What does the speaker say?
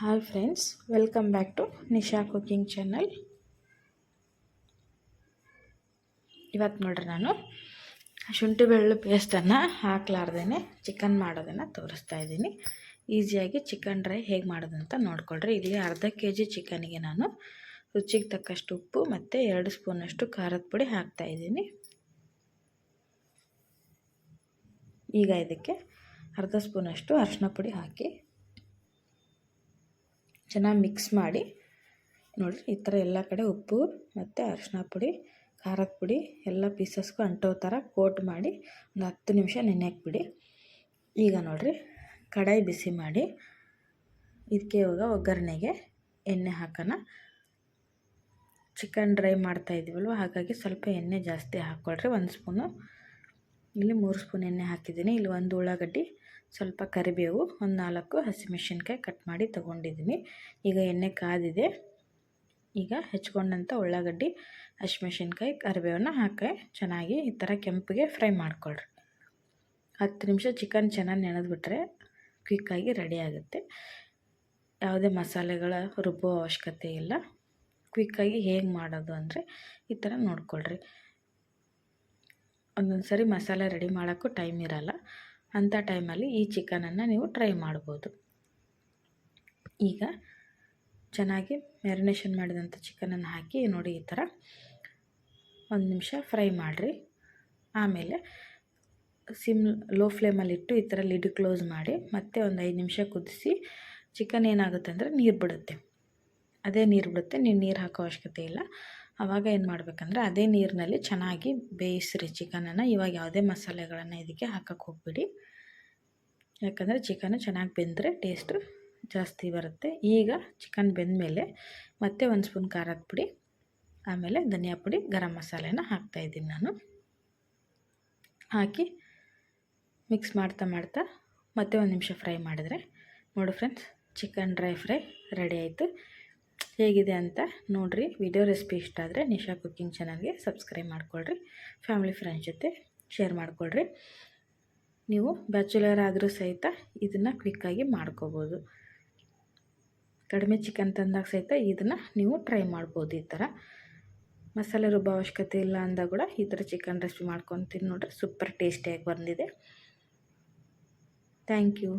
Hi friends, welcome back to Nisha cooking channel. ಇವತ್ತು ನೋಡ್ರಿ ನಾನು ಶುಂಠಿ ಬೆಳ್ಳು ಪೇಸ್ಟನ್ನು ಹಾಕ್ಲಾರ್ದೇ ಚಿಕನ್ ಮಾಡೋದನ್ನು ತೋರಿಸ್ತಾ ಇದ್ದೀನಿ. ಈಸಿಯಾಗಿ ಚಿಕನ್ ಡ್ರೈ ಹೇಗೆ ಮಾಡೋದಂತ ನೋಡ್ಕೊಳ್ರಿ. ಇಲ್ಲಿ ಅರ್ಧ ಕೆ ಜಿ ಚಿಕನಿಗೆ ನಾನು ರುಚಿಗೆ ತಕ್ಕಷ್ಟು ಉಪ್ಪು ಮತ್ತು ಎರಡು ಸ್ಪೂನಷ್ಟು ಖಾರದ ಪುಡಿ ಹಾಕ್ತಾ ಇದ್ದೀನಿ. ಈಗ ಇದಕ್ಕೆ ಅರ್ಧ ಸ್ಪೂನಷ್ಟು ಅರಿಶಿನ ಪುಡಿ ಹಾಕಿ ಚೆನ್ನಾಗಿ ಮಿಕ್ಸ್ ಮಾಡಿ, ನೋಡಿರಿ ಈ ಥರ ಎಲ್ಲ ಕಡೆ ಉಪ್ಪು ಮತ್ತು ಅರಿಶಿನ ಪುಡಿ, ಖಾರದ ಪುಡಿ ಎಲ್ಲ ಪೀಸಸ್ಗೂ ಅಂಟೋ ಥರ ಕೋಟ್ ಮಾಡಿ ಒಂದು ಹತ್ತು ನಿಮಿಷ ನೆನೆಯಕ್ಕೆ ಬಿಡಿ ಈಗ ನೋಡಿರಿ ಕಡಾಯಿ ಬಿಸಿ ಮಾಡಿ, ಇದಕ್ಕೆ ಇವಾಗ ಒಗ್ಗರಣೆಗೆ ಎಣ್ಣೆ ಹಾಕೋಣ. ಚಿಕನ್ ಡ್ರೈ ಮಾಡ್ತಾ ಇದ್ದೀವಲ್ವ ಹಾಗಾಗಿ ಸ್ವಲ್ಪ ಎಣ್ಣೆ ಜಾಸ್ತಿ ಹಾಕ್ಕೊಳ್ರಿ, ಒಂದು ಸ್ಪೂನು ಇಲ್ಲಿ ಮೂರು ಸ್ಪೂನ್ ಎಣ್ಣೆ ಹಾಕಿದ್ದೀನಿ. ಇಲ್ಲಿ ಒಂದು ಉಳ್ಳಾಗಡ್ಡಿ, ಸ್ವಲ್ಪ ಕರಿಬೇವು, ಒಂದು ನಾಲ್ಕು ಹಸಿಮೆಣಸಿನ್ಕಾಯಿ ಕಟ್ ಮಾಡಿ ತೊಗೊಂಡಿದ್ದೀನಿ. ಈಗ ಎಣ್ಣೆ ಕಾದಿದೆ. ಈಗ ಹೆಚ್ಕೊಂಡಂಥ ಉಳ್ಳಾಗಡ್ಡಿ, ಹಸಿಮೆಣ್ಸಿನ್ಕಾಯಿ, ಕರಿಬೇವನ್ನ ಹಾಕಿ ಚೆನ್ನಾಗಿ ಈ ಥರ ಕೆಂಪಿಗೆ ಫ್ರೈ ಮಾಡ್ಕೊಳ್ರಿ. ಹತ್ತು ನಿಮಿಷ ಚಿಕನ್ ಚೆನ್ನಾಗಿ ನೆನೆದ್ಬಿಟ್ರೆ ಕ್ವಿಕ್ಕಾಗಿ ರೆಡಿ ಆಗುತ್ತೆ. ಯಾವುದೇ ಮಸಾಲೆಗಳ ರುಬ್ಬೋ ಅವಶ್ಯಕತೆ ಇಲ್ಲ. ಕ್ವಿಕ್ಕಾಗಿ ಹೇಗೆ ಮಾಡೋದು ಅಂದರೆ ಈ ಥರ ನೋಡ್ಕೊಳ್ರಿ. ಒಂದೊಂದು ಸರಿ ಮಸಾಲೆ ರೆಡಿ ಮಾಡೋಕ್ಕೂ ಟೈಮ್ ಇರಲ್ಲ. ಅಂಥ ಟೈಮಲ್ಲಿ ಈ ಚಿಕನನ್ನು ನೀವು ಟ್ರೈ ಮಾಡ್ಬೋದು. ಈಗ ಚೆನ್ನಾಗಿ ಮ್ಯಾರಿನೇಷನ್ ಮಾಡಿದಂಥ ಚಿಕನನ್ನು ಹಾಕಿ ನೋಡಿ ಈ ಥರ ಒಂದು ನಿಮಿಷ ಫ್ರೈ ಮಾಡಿರಿ. ಆಮೇಲೆ ಸಿಮ್ ಲೋ ಫ್ಲೇಮಲ್ಲಿಟ್ಟು ಈ ಥರ ಲಿಡ್ ಕ್ಲೋಸ್ ಮಾಡಿ ಮತ್ತೆ ಒಂದು ಐದು ನಿಮಿಷ ಕುದಿಸಿ ಚಿಕನ್ ಏನಾಗುತ್ತೆ ಅಂದರೆ ನೀರು ಬಿಡುತ್ತೆ. ಅದೇ ನೀರು ಬಿಡುತ್ತೆ ನೀವು ನೀರು ಹಾಕೋ ಅವಶ್ಯಕತೆ ಇಲ್ಲ. ಆವಾಗ ಏನು ಮಾಡಬೇಕಂದ್ರೆ ಅದೇ ನೀರಿನಲ್ಲಿ ಚೆನ್ನಾಗಿ ಬೇಯಿಸ್ರಿ ಚಿಕನನ್ನು. ಇವಾಗ ಯಾವುದೇ ಮಸಾಲೆಗಳನ್ನು ಇದಕ್ಕೆ ಹಾಕಕ್ಕೆ ಹೋಗ್ಬಿಡಿ. ಯಾಕಂದರೆ ಚಿಕನ್ ಚೆನ್ನಾಗಿ ಬೆಂದರೆ ಟೇಸ್ಟು ಜಾಸ್ತಿ ಬರುತ್ತೆ. ಈಗ ಚಿಕನ್ ಬೆಂದಮೇಲೆ ಮತ್ತೆ ಒಂದು ಸ್ಪೂನ್ ಖಾರದ ಪುಡಿ, ಆಮೇಲೆ ಧನಿಯಾ ಪುಡಿ, ಗರಂ ಮಸಾಲೆನ ಹಾಕ್ತಾಯಿದ್ದೀನಿ ನಾನು. ಹಾಕಿ ಮಿಕ್ಸ್ ಮಾಡ್ತಾ ಮಾಡ್ತಾ ಮತ್ತೆ ಒಂದು ನಿಮಿಷ ಫ್ರೈ ಮಾಡಿದರೆ ನೋಡಿ friends, chicken dry fry ready ಆಯಿತು. ಹೇಗಿದೆ ಅಂತ ನೋಡಿರಿ. ವಿಡಿಯೋ ರೆಸಿಪಿ ಇಷ್ಟ ಆದರೆ ನಿಶಾ ಕುಕ್ಕಿಂಗ್ ಚಾನಲ್ಗೆ ಸಬ್ಸ್ಕ್ರೈಬ್ ಮಾಡ್ಕೊಳ್ರಿ. ಫ್ಯಾಮಿಲಿ ಫ್ರೆಂಡ್ಸ್ ಜೊತೆ ಶೇರ್ ಮಾಡ್ಕೊಳ್ರಿ. ನೀವು ಬ್ಯಾಚುಲರ್ ಆದರೂ ಸಹಿತ ಇದನ್ನು ಕ್ವಿಕ್ಕಾಗಿ ಮಾಡ್ಕೋಬೋದು. ಕಡಿಮೆ ಚಿಕನ್ ತಂದಾಗ ಸಹಿತ ಇದನ್ನು ನೀವು ಟ್ರೈ ಮಾಡ್ಬೋದು ಈ ಥರ ಮಸಾಲೆ ರುಬ್ಬ ಅವಶ್ಯಕತೆ ಇಲ್ಲ ಅಂದಾಗ ಕೂಡ ಈ ಥರ ಚಿಕನ್ ರೆಸಿಪಿ ಮಾಡ್ಕೊಂಡು ತಿನ್ನೋಡ್ರೆ ನೋಡ್ರಿ. ಸೂಪರ್ ಟೇಸ್ಟಿಯಾಗಿ ಬಂದಿದೆ. Thank you